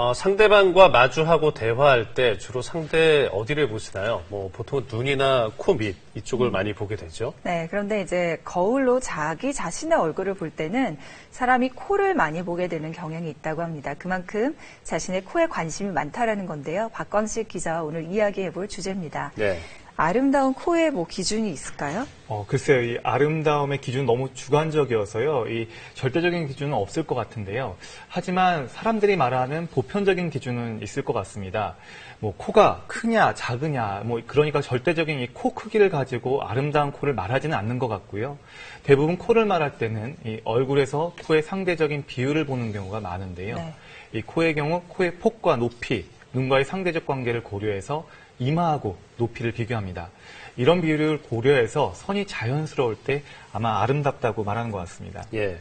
어, 상대방과 마주하고 대화할 때 주로 상대 어디를 보시나요? 뭐 보통 눈이나 코 밑 이쪽을 많이 보게 되죠. 네, 그런데 이제 거울로 자기 자신의 얼굴을 볼 때는 사람이 코를 많이 보게 되는 경향이 있다고 합니다. 그만큼 자신의 코에 관심이 많다라는 건데요. 박광식 기자와 오늘 이야기해 볼 주제입니다. 네. 아름다운 코에 뭐 기준이 있을까요? 어, 글쎄요, 이 아름다움의 기준 너무 주관적이어서요, 이 절대적인 기준은 없을 것 같은데요. 하지만 사람들이 말하는 보편적인 기준은 있을 것 같습니다. 뭐, 코가 크냐, 작으냐, 뭐, 그러니까 절대적인 이 코 크기를 가지고 아름다운 코를 말하지는 않는 것 같고요. 대부분 코를 말할 때는 이 얼굴에서 코의 상대적인 비율을 보는 경우가 많은데요. 네. 이 코의 경우 코의 폭과 높이, 눈과의 상대적 관계를 고려해서 이마하고 높이를 비교합니다. 이런 비율을 고려해서 선이 자연스러울 때 아마 아름답다고 말하는 것 같습니다. 예.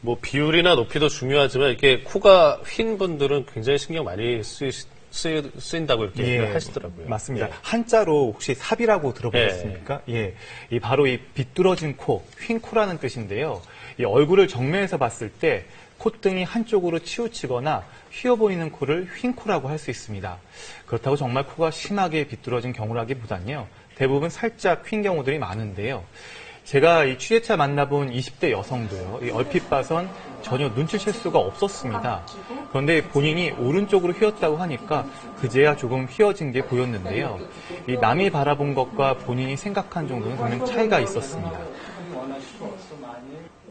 뭐 비율이나 높이도 중요하지만 이렇게 코가 휜 분들은 굉장히 신경 많이 쓰이, 쓰이, 쓰인 다고 이렇게 얘기를 하시더라고요. 예, 맞습니다. 예. 한자로 혹시 삽이라고 들어보셨습니까? 예. 이 바로 이 비뚤어진 코, 휜 코라는 뜻인데요. 이 얼굴을 정면에서 봤을 때 콧등이 한쪽으로 치우치거나 휘어 보이는 코를 휜 코라고 할 수 있습니다. 그렇다고 정말 코가 심하게 비뚤어진 경우라기보단요. 대부분 살짝 휜 경우들이 많은데요. 제가 이 취재차 만나본 20대 여성도요. 이 얼핏 봐선 전혀 눈치챌 수가 없었습니다. 그런데 본인이 오른쪽으로 휘었다고 하니까 그제야 조금 휘어진 게 보였는데요. 이 남이 바라본 것과 본인이 생각한 정도는 분명 차이가 있었습니다.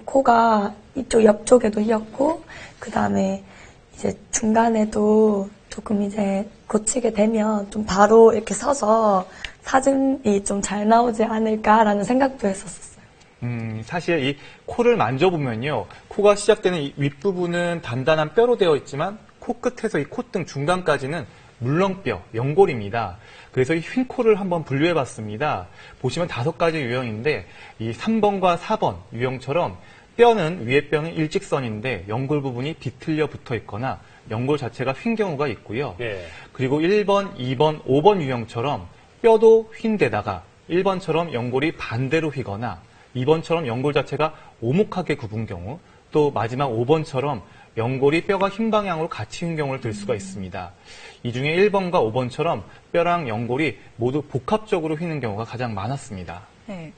코가 이쪽 옆쪽에도 휘었고 그 다음에 이제 중간에도 조금 이제 고치게 되면 좀 바로 이렇게 서서 사진이 좀 잘 나오지 않을까라는 생각도 했었어요. 음, 사실 이 코를 만져보면요. 코가 시작되는 이 윗부분은 단단한 뼈로 되어 있지만 코끝에서 이 콧등 중간까지는 물렁뼈, 연골입니다. 그래서 이휜 코를 한번 분류해 봤습니다. 보시면 다섯 가지 유형인데 이 3번과 4번 유형처럼 뼈는 위에 뼈는 일직선인데 연골 부분이 비틀려 붙어 있거나 연골 자체가 휜 경우가 있고요. 예. 그리고 1번, 2번, 5번 유형처럼 뼈도 휜 데다가 1번처럼 연골이 반대로 휘거나 2번처럼 연골 자체가 오목하게 굽은 경우 또 마지막 5번처럼 연골이 뼈가 흰 방향으로 같이 휜 경우를 들 수가 있습니다. 이 중에 1번과 5번처럼 뼈랑 연골이 모두 복합적으로 휘는 경우가 가장 많았습니다. 네.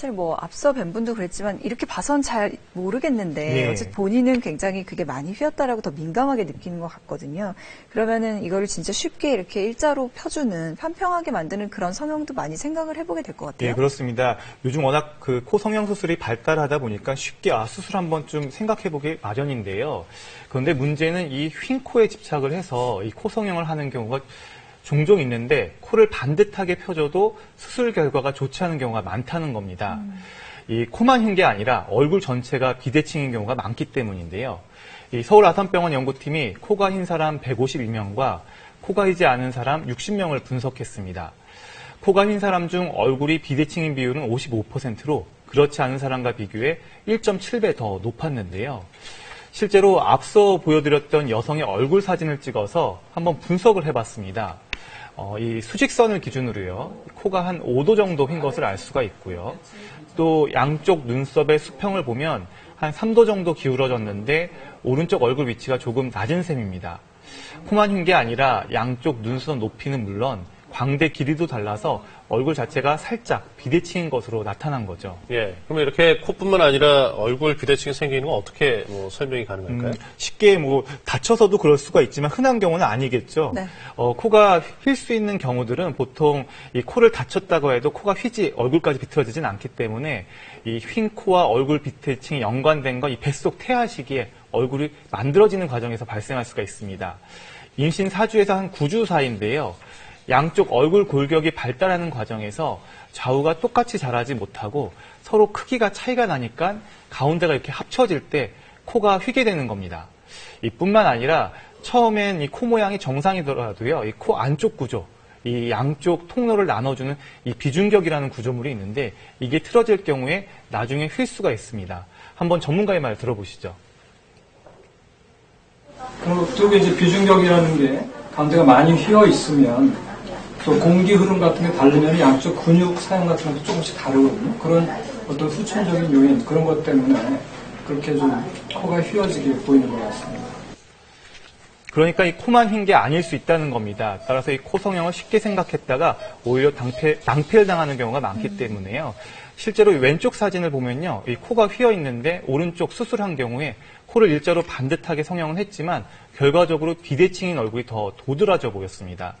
사실 뭐 앞서 뵌 분도 그랬지만 이렇게 봐선 잘 모르겠는데 예. 어쨌든 본인은 굉장히 그게 많이 휘었다라고 더 민감하게 느끼는 것 같거든요. 그러면은 이거를 진짜 쉽게 이렇게 일자로 펴주는 편평하게 만드는 그런 성형도 많이 생각을 해보게 될 것 같아요. 예, 그렇습니다. 요즘 워낙 그 코 성형 수술이 발달하다 보니까 쉽게 아 수술 한번 좀 생각해보기 마련인데요. 그런데 문제는 이 휜 코에 집착을 해서 이 코 성형을 하는 경우가 종종 있는데 코를 반듯하게 펴줘도 수술 결과가 좋지 않은 경우가 많다는 겁니다. 이 코만 휜게 아니라 얼굴 전체가 비대칭인 경우가 많기 때문인데요. 이 서울 아산병원 연구팀이 코가 흰 사람 152명과 코가 휘지 않은 사람 60명을 분석했습니다. 코가 흰 사람 중 얼굴이 비대칭인 비율은 55%로 그렇지 않은 사람과 비교해 1.7배 더 높았는데요. 실제로 앞서 보여드렸던 여성의 얼굴 사진을 찍어서 한번 분석을 해봤습니다. 어, 이 수직선을 기준으로요, 코가 한 5도 정도 휜 것을 알 수가 있고요. 또 양쪽 눈썹의 수평을 보면 한 3도 정도 기울어졌는데 오른쪽 얼굴 위치가 조금 낮은 셈입니다. 코만 휜 게 아니라 양쪽 눈썹 높이는 물론 광대 길이도 달라서 얼굴 자체가 살짝 비대칭인 것으로 나타난 거죠. 예. 그러면 이렇게 코뿐만 아니라 얼굴 비대칭이 생기는 건 어떻게 뭐 설명이 가능할까요? 음, 쉽게 뭐 다쳐서도 그럴 수가 있지만 흔한 경우는 아니겠죠. 네. 어, 코가 휠 수 있는 경우들은 보통 이 코를 다쳤다고 해도 코가 휘지 얼굴까지 비틀어지진 않기 때문에 이 휜 코와 얼굴 비대칭이 연관된 건 이 뱃속 태아 시기에 얼굴이 만들어지는 과정에서 발생할 수가 있습니다. 임신 4주에서 한 9주 사이인데요. 양쪽 얼굴 골격이 발달하는 과정에서 좌우가 똑같이 자라지 못하고 서로 크기가 차이가 나니까 가운데가 이렇게 합쳐질 때 코가 휘게 되는 겁니다. 이뿐만 아니라 처음엔 이 코 모양이 정상이더라도요, 이 코 안쪽 구조, 이 양쪽 통로를 나눠주는 이 비중격이라는 구조물이 있는데 이게 틀어질 경우에 나중에 휠 수가 있습니다. 한번 전문가의 말 들어보시죠. 그리고 이제 비중격이라는 게 가운데가 많이 휘어 있으면 또 공기 흐름 같은 게 다르면 양쪽 근육 사용 같은 것도 조금씩 다르거든요. 그런 어떤 후천적인 요인 그런 것 때문에 그렇게 좀 코가 휘어지게 보이는 것 같습니다. 그러니까 이 코만 휜게 아닐 수 있다는 겁니다. 따라서 이 코 성형을 쉽게 생각했다가 오히려 낭패, 낭패를 당하는 경우가 많기 때문에요. 실제로 이 왼쪽 사진을 보면요. 이 코가 휘어 있는데 오른쪽 수술한 경우에 코를 일자로 반듯하게 성형을 했지만 결과적으로 비대칭인 얼굴이 더 도드라져 보였습니다.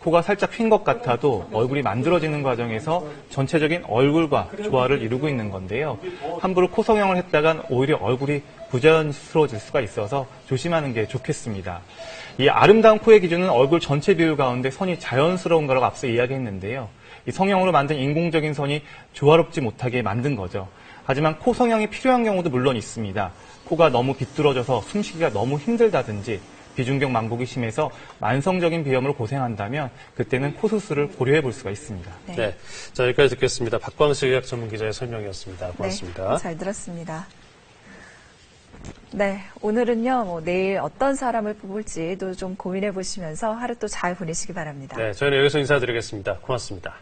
코가 살짝 휜 것 같아도 얼굴이 만들어지는 과정에서 전체적인 얼굴과 조화를 이루고 있는 건데요. 함부로 코 성형을 했다간 오히려 얼굴이 부자연스러워질 수가 있어서 조심하는 게 좋겠습니다. 이 아름다운 코의 기준은 얼굴 전체 비율 가운데 선이 자연스러운 거라고 앞서 이야기했는데요. 이 성형으로 만든 인공적인 선이 조화롭지 못하게 만든 거죠. 하지만 코 성형이 필요한 경우도 물론 있습니다. 코가 너무 비뚤어져서 숨쉬기가 너무 힘들다든지 비중격 망곡이 심해서 만성적인 비염으로 고생한다면 그때는 코 수술을 고려해 볼 수가 있습니다. 네. 자, 여기까지 듣겠습니다. 박광식 의학 전문 기자의 설명이었습니다. 고맙습니다. 네, 잘 들었습니다. 네, 오늘은요, 뭐 내일 어떤 사람을 뽑을지도 좀 고민해 보시면서 하루 또 잘 보내시기 바랍니다. 네, 저희는 여기서 인사드리겠습니다. 고맙습니다.